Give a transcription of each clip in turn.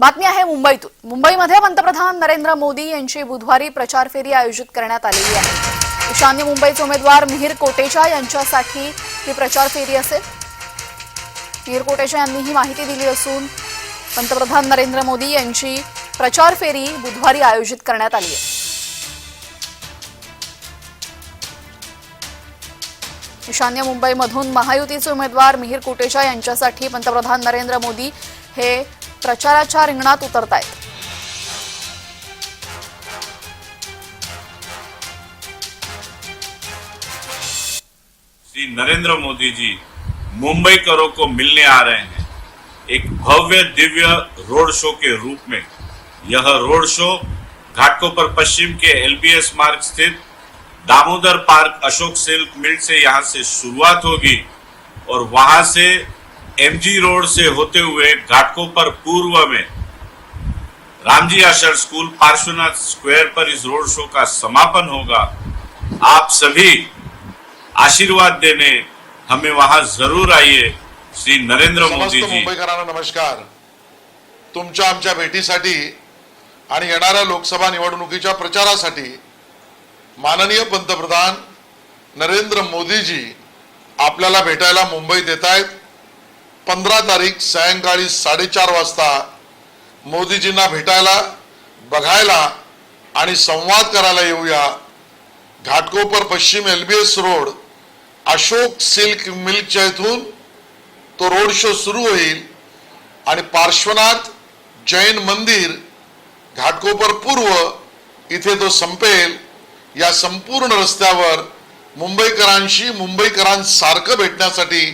बातमी आहे मुंबईतून. मुंबईमध्ये पंतप्रधान नरेंद्र मोदी यांची बुधवारी प्रचार फेरी आयोजित करण्यात आलेली आहे. ईशान्य मुंबईचे उमेदवार मिहीर कोटेचा यांच्यासाठी ही प्रचार फेरी असेल. मिहीर कोटेचा यांनी ही माहिती दिली असून पंतप्रधान नरेंद्र मोदी यांची प्रचार फेरी बुधवारी आयोजित करण्यात आली आहे. ईशान्य मुंबईमधून महायुतीचे उमेदवार मिहीर कोटेचा यांच्यासाठी पंतप्रधान नरेंद्र मोदी हे प्रचाराच्या रिंगणात उतरत आहेत श्री नरेंद्र मोदी जी मुंबईकरों को मिलने आ रहे हैं। एक भव्य, दिव्य रोड शो के रूप में। यह रोड शो घाटकों पर पश्चिम के एलबीएस मार्ग स्थित Damodar park Ashok silk mill से यहाँ से शुरुआत होगी और वहाँ से एमजी रोड से होते हुए घाटकोपर पूर्व में रामजी आश्रम स्कूल पार्श्वनाथ स्क्वायर पर इस रोड शो का समापन होगा। आप सभी आशीर्वाद देने हमें वहां जरूर आइए श्री नरेंद्र मोदी जी। मुंबईकरांना नमस्कार। तुमच्या आमच्या भेटीसाठी आणि येणाऱ्या लोकसभा निवडणुकीच्या प्रचारासाठी माननीय पंतप्रधान नरेंद्र मोदीजी आपल्याला भेटायला मुंबईत येत आहेत पंधरा तारीख सायंकाळी साडेचार वाजता मोदीजींना भेटायला बघायला आणि संवाद करायला येऊया. घाटकोपर पश्चिम L B S road Ashok silk मिल्कच्या इथून तो रोड शो सुरू होईल आणि पार्श्वनाथ जैन मंदिर घाटकोपर पूर्व इथे तो संपेल. या संपूर्ण रस्त्यावर मुंबईकरांशी मुंबईकरांसारखं भेटण्यासाठी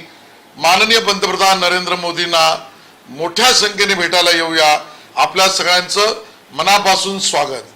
माननीय पंतप्रधान नरेंद्र मोदींना मोठ्या संख्येने भेटायला येऊया. आपल्या सगळ्यांचं मनापासून स्वागत.